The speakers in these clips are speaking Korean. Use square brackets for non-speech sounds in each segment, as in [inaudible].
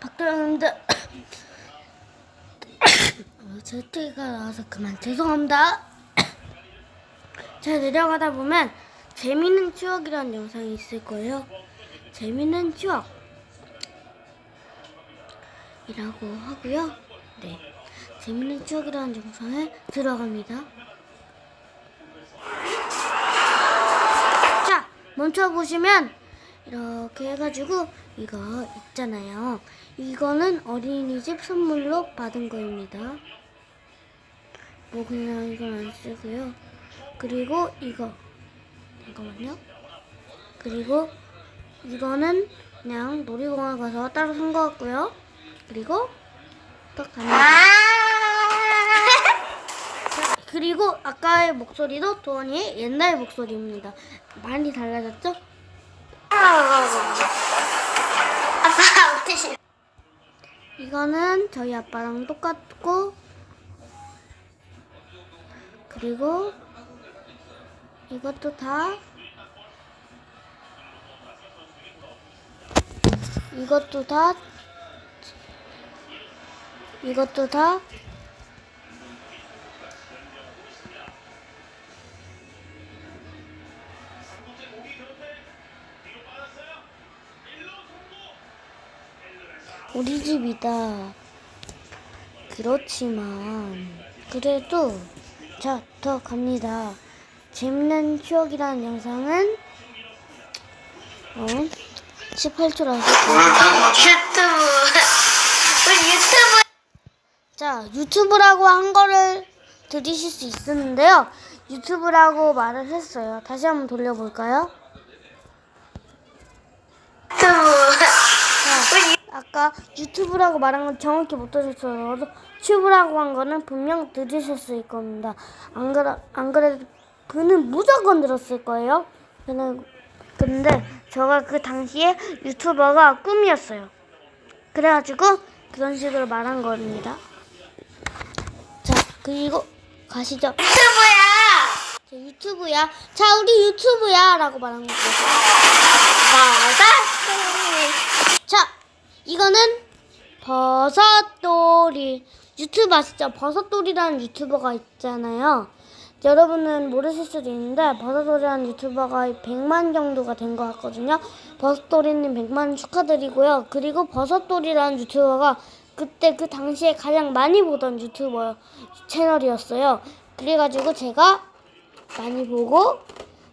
박도영입니다. [coughs] 어, 제 티가 나와서 그만 죄송합니다. [coughs] 자 내려가다 보면 재밌는 추억이라는 영상이 있을 거예요. 재밌는 추억 이라고 하고요. 네, 재밌는 추억이라는 영상에 들어갑니다. 자, 멈춰 보시면 이렇게 해가지고 이거 있잖아요. 이거는 어린이집 선물로 받은 거입니다. 뭐 그냥 이건 안 쓰고요. 그리고 이거 잠깐만요. 그리고 이거는 그냥 놀이공원 가서 따로 산 거 같고요. 그리고 딱 갑니다. 자, 그리고 아까의 목소리도 도원이의 옛날 목소리입니다. 많이 달라졌죠? 이거는 저희 아빠랑 똑같고 그리고 이것도 다 이것도 다 이것도 다 우리 집이다. 그렇지만 그래도 자 더 갑니다. 재밌는 추억이라는 영상은 어 18초라서 유튜브 우리 유튜브 자 유튜브라고 한 거를 들으실 수 있었는데요. 유튜브라고 말을 했어요. 다시 한번 돌려볼까요? 유튜브 자, 아까 유튜브라고 말한 건 정확히 못 들으셨어요. 튜브라고 한 거는 분명 들으셨을 겁니다. 안 그래 안 그래도 그는 무조건 들었을 거예요. 그는 근데 제가 그 당시에 유튜버가 꿈이었어요. 그래가지고 그런 식으로 말한 겁니다. 자 그리고 가시죠. 유튜브야 자, 유튜브야. 자 우리 유튜브야 라고 말한 거죠. 맞아 자, 이거는 버섯돌이. 유튜브 아시죠? 버섯돌이라는 유튜버가 있잖아요. 여러분은 모르실 수도 있는데 버섯돌이라는 유튜버가 100만 정도가 된 것 같거든요. 버섯돌이님 100만 축하드리고요. 그리고 버섯돌이라는 유튜버가 그때 그 당시에 가장 많이 보던 유튜버 채널이었어요. 그래가지고 제가 많이 보고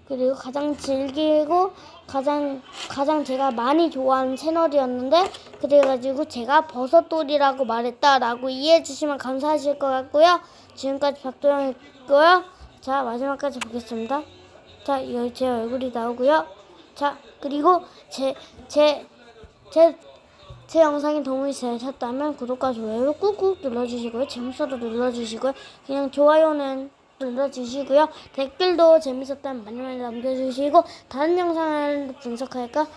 그리고 가장 즐기고 가장 가장 제가 많이 좋아하는 채널이었는데 그래가지고 제가 버섯돌이라고 말했다라고 이해해 주시면 감사하실 것 같고요. 지금까지 박도영이고요. 자 마지막까지 보겠습니다. 자 제 얼굴이 나오고요. 자 그리고 제 제 제 제 영상이 도움이 되셨다면 구독과 좋아요 꾹꾹 눌러주시고요. 재밌어도 눌러주시고요. 그냥 좋아요는 눌러주시고요. 댓글도 재밌었다면 많이 많이 남겨주시고 다른 영상을 분석할까?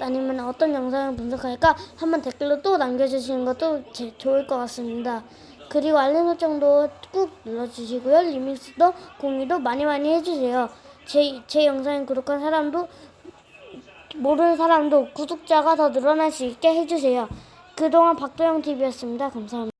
아니면 어떤 영상을 분석할까? 한번 댓글로 또 남겨주시는 것도 제, 좋을 것 같습니다. 그리고 알림 설정도 꾹 눌러주시고요. 리믹스도 공유도 많이 많이 해주세요. 제, 제 영상에 구독한 사람도 모르는 사람도 구독자가 더 늘어날 수 있게 해주세요. 그동안 박도영 TV였습니다. 감사합니다.